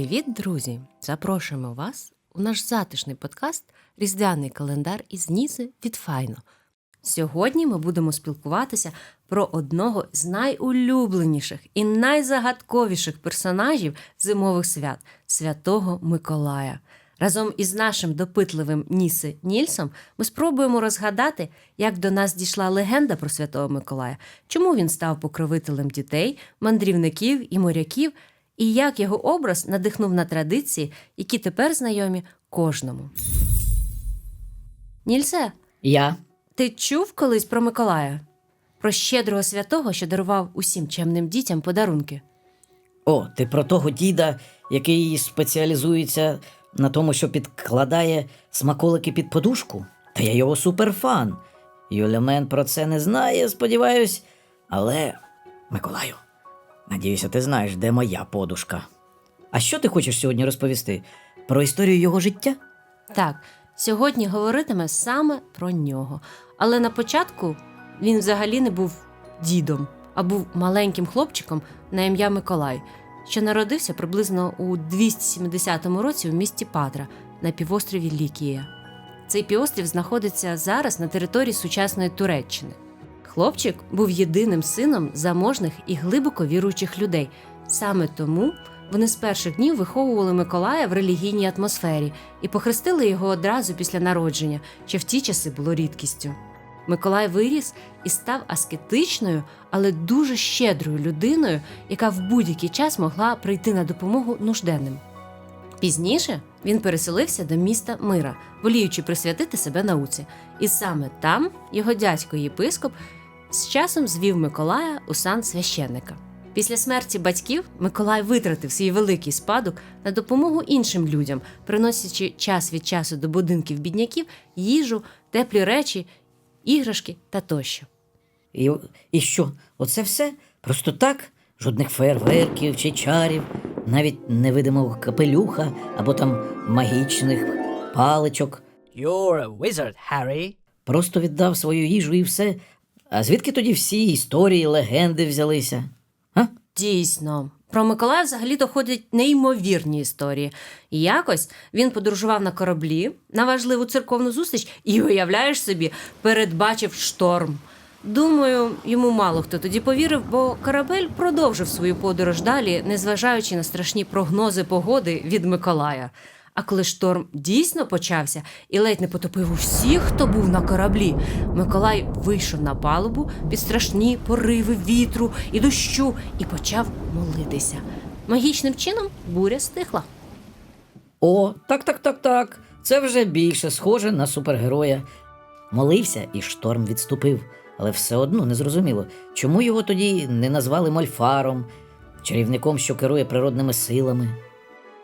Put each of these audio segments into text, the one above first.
Привіт, друзі! Запрошуємо вас у наш затишний подкаст Різдвяний календар із Нізи від Файно. Сьогодні ми будемо спілкуватися про одного з найулюбленіших і найзагадковіших персонажів зимових свят Святого Миколая. Разом із нашим допитливим Ніси Нільсом ми спробуємо розгадати, як до нас дійшла легенда про Святого Миколая, чому він став покровителем дітей, мандрівників і моряків, і як його образ надихнув на традиції, які тепер знайомі кожному. Нільсе, Я ти чув колись про Миколая? Про щедрого святого, що дарував усім чемним дітям подарунки. О, ти про того діда, який спеціалізується на тому, що підкладає смаколики під подушку? Та я його суперфан. Юлімен про це не знає, сподіваюсь. Але, Миколаю, надіюся, ти знаєш, де моя подушка. А що ти хочеш сьогодні розповісти? Про історію його життя? Так, сьогодні говоритиме саме про нього. Але на початку він взагалі не був дідом, а був маленьким хлопчиком на ім'я Миколай, що народився приблизно у 270 році в місті Падра на півострові Лікія. Цей півострів знаходиться зараз на території сучасної Туреччини. Хлопчик був єдиним сином заможних і глибоко віруючих людей. Саме тому вони з перших днів виховували Миколая в релігійній атмосфері і похрестили його одразу після народження, що в ті часи було рідкістю. Миколай виріс і став аскетичною, але дуже щедрою людиною, яка в будь-який час могла прийти на допомогу нужденним. Пізніше він переселився до міста Мира, воліючи присвятити себе науці. І саме там його дядько єпископ з часом звів Миколая у сан священника. Після смерті батьків Миколай витратив свій великий спадок на допомогу іншим людям, приносячи час від часу до будинків бідняків їжу, теплі речі, іграшки та тощо. І, і що? Оце все? Просто так? Жодних фейерверків чи чарів, навіть невидимого капелюха або там магічних паличок. You're a wizard, Harry. Просто віддав свою їжу і все. А звідки тоді всі історії, легенди взялися? А? Дійсно, про Миколая взагалі доходять неймовірні історії. І якось він подорожував на кораблі на важливу церковну зустріч і, уявляєш собі, передбачив шторм. Думаю, йому мало хто тоді повірив, бо корабель продовжив свою подорож далі, незважаючи на страшні прогнози погоди від Миколая. А коли шторм дійсно почався і ледь не потопив усіх, хто був на кораблі, Миколай вийшов на палубу під страшні пориви вітру і дощу і почав молитися. Магічним чином буря стихла. О, так, так, так, так. Це вже більше схоже на супергероя. Молився, і шторм відступив, але все одно не зрозуміло, чому його тоді не назвали Мольфаром, чарівником, що керує природними силами.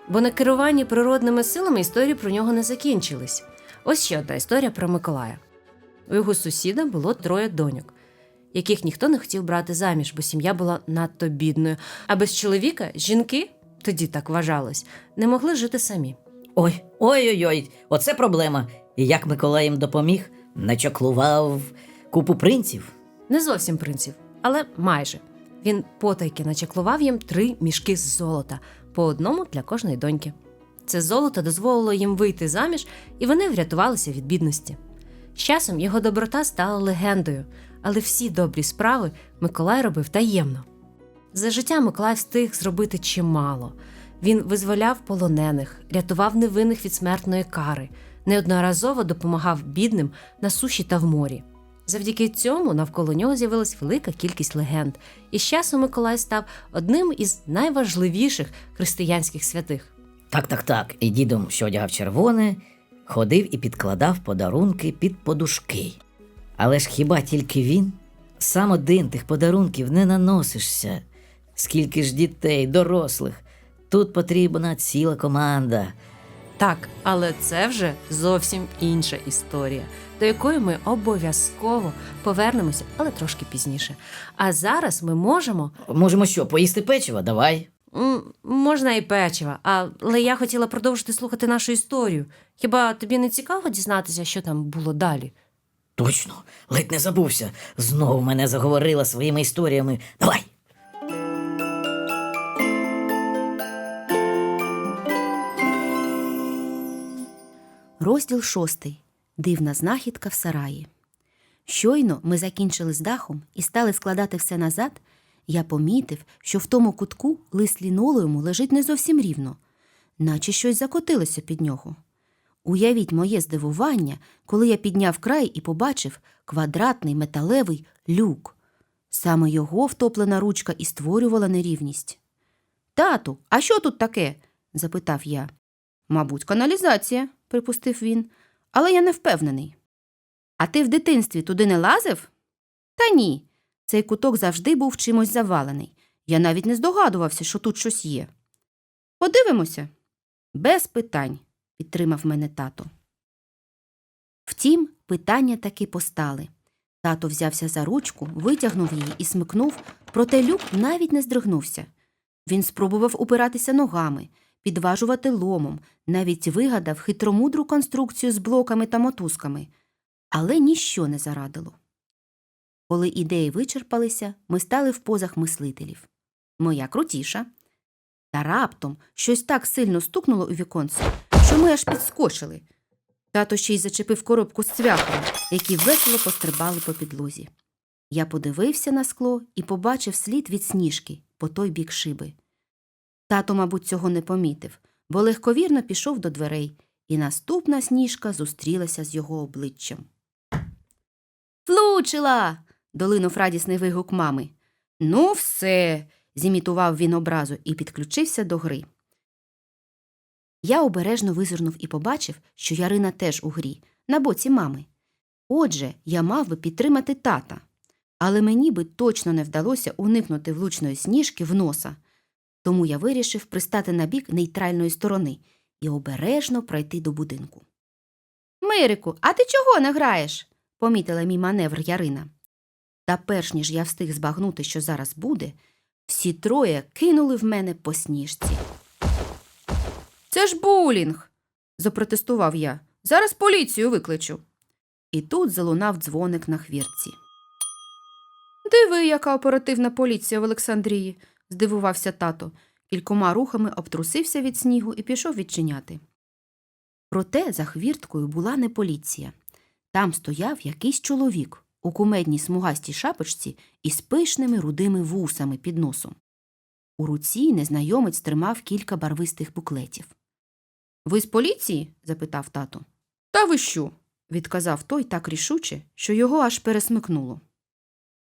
Бо на керуванні природними силами історії про нього не закінчились. Ось ще одна історія про Миколая. У його сусіда було троє доньок, яких ніхто не хотів брати заміж, бо сім'я була надто бідною. А без чоловіка жінки, тоді так вважалось, не могли жити самі. Ой, ой-ой-ой, оце проблема. І як Миколай їм допоміг, начаклував купу принців. Не зовсім принців, але майже. Він потайки начаклував їм три мішки з золота, по одному для кожної доньки. Це золото дозволило їм вийти заміж, і вони врятувалися від бідності. З часом його доброта стала легендою, але всі добрі справи Миколай робив таємно. За життя Миколай встиг зробити чимало. Він визволяв полонених, рятував невинних від смертної кари, неодноразово допомагав бідним на суші та в морі. Завдяки цьому навколо нього з'явилась велика кількість легенд, і з часом Миколай став одним із найважливіших християнських святих. Так, так, так. І дідом, що одягав червоне, ходив і підкладав подарунки під подушки. Але ж хіба тільки він? Сам один тих подарунків не наносишся. Скільки ж дітей, дорослих. Тут потрібна ціла команда. Так, але це вже зовсім інша історія, до якої ми обов'язково повернемося, але трошки пізніше. А зараз ми можемо Можемо що, поїсти печиво? Давай. М, Можна і печива, але я хотіла продовжити слухати нашу історію. Хіба тобі не цікаво дізнатися, що там було далі? Точно, ледь не забувся. Знову мене заговорила своїми історіями. Давай. Розділ шостий. Дивна знахідка в сараї. Щойно ми закінчили з дахом і стали складати все назад. Я помітив, що в тому кутку лист лінолеуму лежить не зовсім рівно, наче щось закотилося під нього. Уявіть моє здивування, коли я підняв край і побачив квадратний металевий люк. Саме його втоплена ручка і створювала нерівність. Тату, а що тут таке? запитав я. Мабуть, каналізація, припустив він, але я не впевнений. А ти в дитинстві туди не лазив? Та ні. Цей куток завжди був чимось завалений. Я навіть не здогадувався, що тут щось є. Подивимося. Без питань, підтримав мене тато. Втім, питання таки постали. Тато взявся за ручку, витягнув її і смикнув, проте люк навіть не здригнувся. Він спробував упиратися ногами, підважувати ломом, навіть вигадав хитромудру конструкцію з блоками та мотузками, але ніщо не зарадило. Коли ідеї вичерпалися, ми стали в позах мислителів. Моя крутіша. Та раптом щось так сильно стукнуло у віконце, що ми аж підскочили. Тато ще й зачепив коробку з цвяхами, які весело пострибали по підлозі. Я подивився на скло і побачив слід від сніжки по той бік шиби. Тато, мабуть, цього не помітив, бо легковірно пішов до дверей, і наступна сніжка зустрілася з його обличчям. Влучила. долинув радісний вигук мами. Ну, все. зімітував він образу і підключився до гри. Я обережно визирнув і побачив, що Ярина теж у грі, на боці мами. Отже, я мав би підтримати тата, але мені би точно не вдалося уникнути влучної сніжки в носа. Тому я вирішив пристати на бік нейтральної сторони і обережно пройти до будинку. Мирику, а ти чого не граєш? помітила мій маневр Ярина. Та перш ніж я встиг збагнути, що зараз буде, всі троє кинули в мене по сніжці. Це ж булінг, запротестував я. Зараз поліцію викличу. І тут залунав дзвоник на хвіртці. Диви, яка оперативна поліція в Олександрії, здивувався тато. Кількома рухами обтрусився від снігу і пішов відчиняти. Проте за хвірткою була не поліція. Там стояв якийсь чоловік у кумедній смугастій шапочці із пишними рудими вусами під носом. У руці незнайомець тримав кілька барвистих буклетів. Ви з поліції? запитав тато. Та ви що? відказав той так рішуче, що його аж пересмикнуло.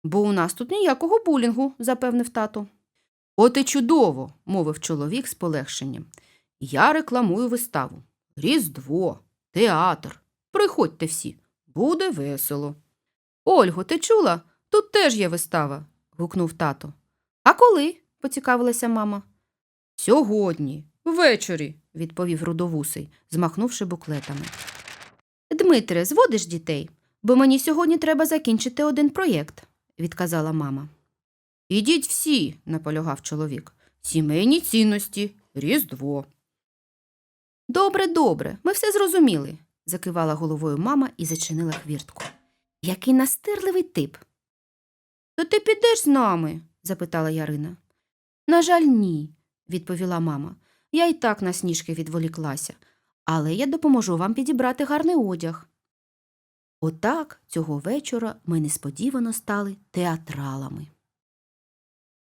Бо у нас тут ніякого булінгу, запевнив тато. От і чудово, мовив чоловік з полегшенням. Я рекламую виставу. Різдво, театр. Приходьте всі, буде весело. Ольго, ти чула? Тут теж є вистава. гукнув тато. А коли? поцікавилася мама. Сьогодні, ввечері, відповів рудовусий, змахнувши буклетами. Дмитре, зводиш дітей, бо мені сьогодні треба закінчити один проєкт, відказала мама. Ідіть всі, наполягав чоловік. Сімейні цінності, Різдво. Добре, добре, ми все зрозуміли, закивала головою мама і зачинила хвіртку. Який настирливий тип. То ти підеш з нами? запитала Ярина. На жаль, ні, відповіла мама. Я й так на сніжки відволіклася, але я допоможу вам підібрати гарний одяг. Отак цього вечора ми несподівано стали театралами.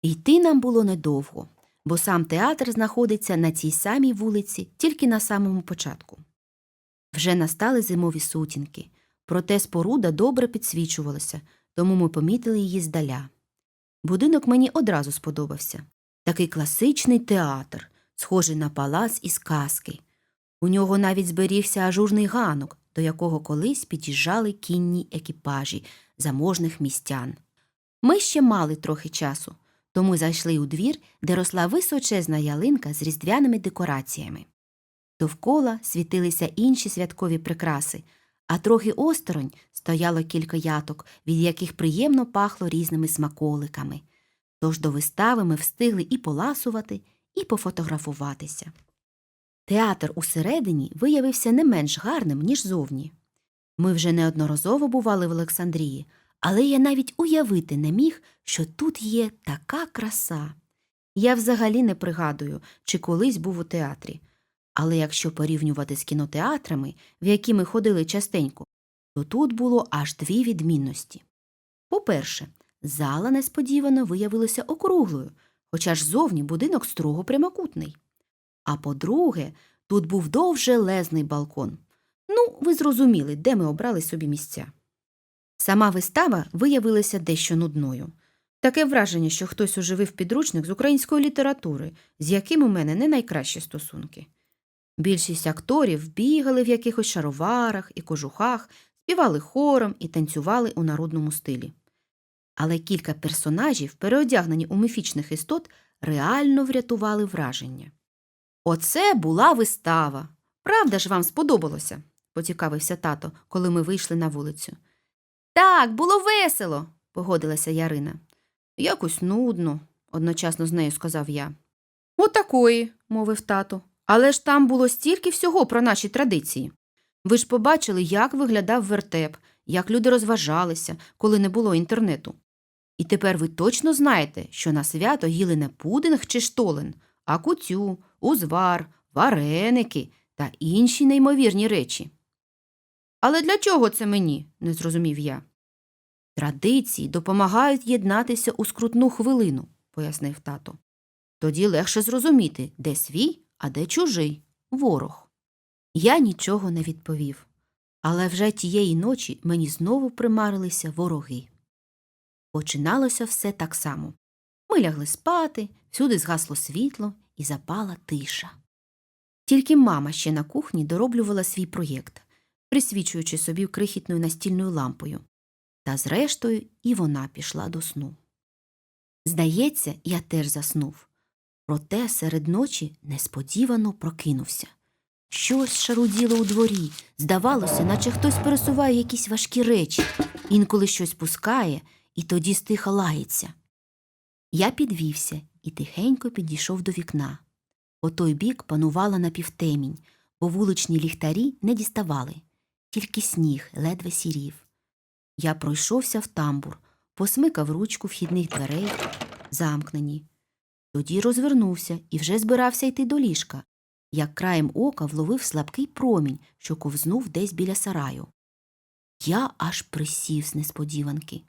Йти нам було недовго, бо сам театр знаходиться на цій самій вулиці, тільки на самому початку. Вже настали зимові сутінки, проте споруда добре підсвічувалася, тому ми помітили її здаля. Будинок мені одразу сподобався такий класичний театр, схожий на палац із казки. У нього навіть зберігся ажурний ганок, до якого колись під'їжджали кінні екіпажі заможних містян. Ми ще мали трохи часу, тому зайшли у двір, де росла височезна ялинка з різдвяними декораціями. Довкола світилися інші святкові прикраси, а трохи осторонь стояло кілька яток, від яких приємно пахло різними смаколиками. Тож до вистави ми встигли і поласувати, і пофотографуватися. Театр усередині виявився не менш гарним, ніж зовні. Ми вже неодноразово бували в Олександрії, але я навіть уявити не міг, що тут є така краса. Я взагалі не пригадую, чи колись був у театрі. Але якщо порівнювати з кінотеатрами, в які ми ходили частенько, то тут було аж дві відмінності. По-перше, зала несподівано виявилася округлою, хоча ж зовні будинок строго прямокутний. А по-друге, тут був довжелезний балкон. Ну, ви зрозуміли, де ми обрали собі місця. Сама вистава виявилася дещо нудною. Таке враження, що хтось оживив підручник з української літератури, з яким у мене не найкращі стосунки. Більшість акторів бігали в якихось шароварах і кожухах, співали хором і танцювали у народному стилі. Але кілька персонажів, переодягнені у міфічних істот, реально врятували враження. Оце була вистава. Правда ж вам сподобалося? поцікавився тато, коли ми вийшли на вулицю. Так, було весело, погодилася Ярина. Якось нудно, одночасно з нею сказав я. Отакої, мовив тато. Але ж там було стільки всього про наші традиції. Ви ж побачили, як виглядав вертеп, як люди розважалися, коли не було інтернету. І тепер ви точно знаєте, що на свято їли не пудинг чи штолен, а кутю, узвар, вареники та інші неймовірні речі. Але для чого це мені? не зрозумів я. Традиції допомагають єднатися у скрутну хвилину, пояснив тато. Тоді легше зрозуміти, де свій, а де чужий ворог. Я нічого не відповів, але вже тієї ночі мені знову примарилися вороги. Починалося все так само. Ми лягли спати, всюди згасло світло і запала тиша. Тільки мама ще на кухні дороблювала свій проєкт, присвічуючи собі крихітною настільною лампою. Та зрештою і вона пішла до сну. Здається, я теж заснув. Проте серед ночі несподівано прокинувся. Щось шаруділо у дворі. Здавалося, наче хтось пересуває якісь важкі речі, інколи щось пускає, і тоді стиха лається. Я підвівся і тихенько підійшов до вікна. По той бік панувала напівтемінь, бо вуличні ліхтарі не діставали, тільки сніг ледве сірів. Я пройшовся в тамбур, посмикав ручку вхідних дверей, замкнені. Тоді розвернувся і вже збирався йти до ліжка, як краєм ока вловив слабкий промінь, що ковзнув десь біля сараю. Я аж присів з несподіванки.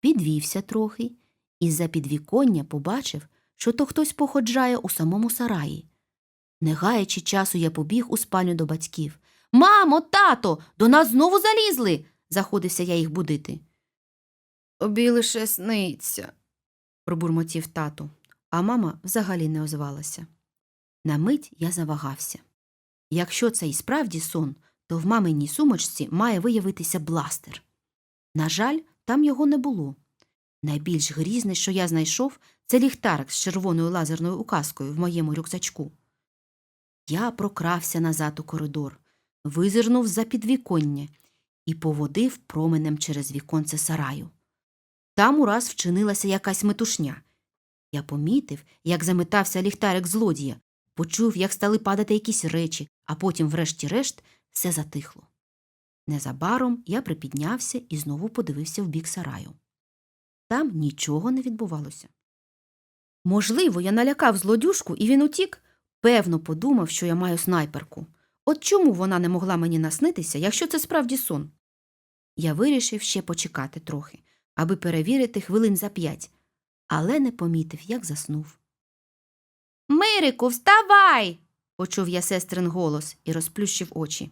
Підвівся трохи і з-за підвіконня побачив, що то хтось походжає у самому сараї. Не гаючи часу, я побіг у спальню до батьків. Мамо, тато, до нас знову залізли. заходився я їх будити. Тобі лише сниться, пробурмотів тато, а мама взагалі не озвалася. На мить я завагався. Якщо це і справді сон, то в маминій сумочці має виявитися бластер. На жаль, там його не було. Найбільш грізне, що я знайшов, це ліхтарик з червоною лазерною указкою в моєму рюкзачку. Я прокрався назад у коридор, визирнув за підвіконня і поводив променем через віконце сараю. Там ураз вчинилася якась метушня. Я помітив, як заметався ліхтарик злодія, почув, як стали падати якісь речі, а потім, врешті-решт, все затихло. Незабаром я припіднявся і знову подивився в бік сараю. Там нічого не відбувалося. Можливо, я налякав злодюшку, і він утік, певно, подумав, що я маю снайперку. От чому вона не могла мені наснитися, якщо це справді сон? Я вирішив ще почекати трохи, аби перевірити хвилин за п'ять, але не помітив, як заснув. Мирику, вставай. почув я сестрин голос і розплющив очі.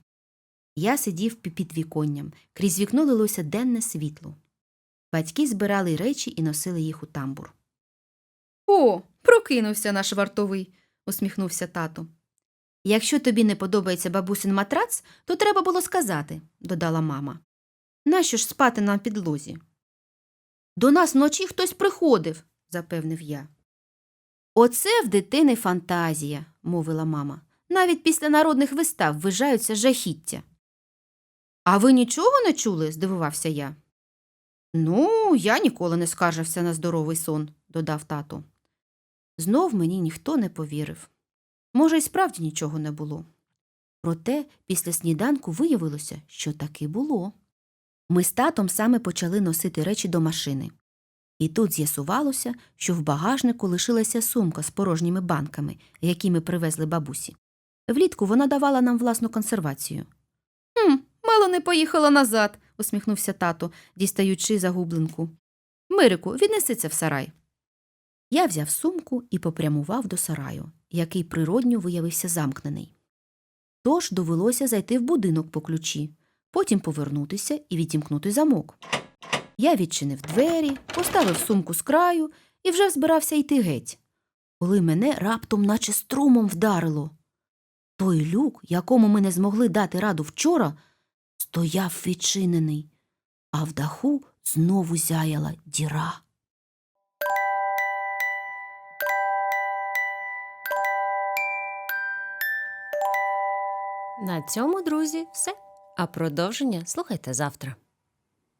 Я сидів під віконням, крізь вікно лилося денне світло. Батьки збирали речі і носили їх у тамбур. О, прокинувся наш вартовий, усміхнувся тато. Якщо тобі не подобається бабусин матрац, то треба було сказати, додала мама. Нащо ж спати на підлозі? До нас вночі хтось приходив, запевнив я. Оце в дитини фантазія, мовила мама. Навіть після народних вистав ввижаються жахіття. А ви нічого не чули? здивувався я. Ну, я ніколи не скаржився на здоровий сон, додав тато. Знов мені ніхто не повірив. Може, й справді нічого не було. Проте після сніданку виявилося, що таки було. Ми з татом саме почали носити речі до машини. І тут з'ясувалося, що в багажнику лишилася сумка з порожніми банками, які ми привезли бабусі. Влітку вона давала нам власну консервацію. Хм, мало не поїхала назад, усміхнувся тато, дістаючи загубленку. Мирику, віднеси це в сарай. Я взяв сумку і попрямував до сараю, який природньо виявився замкнений. Тож довелося зайти в будинок по ключі, потім повернутися і відімкнути замок. Я відчинив двері, поставив сумку з краю і вже збирався йти геть, коли мене раптом наче струмом вдарило. Той люк, якому ми не змогли дати раду вчора, стояв відчинений, а в даху знову зяяла діра. На цьому, друзі, все. А продовження слухайте завтра.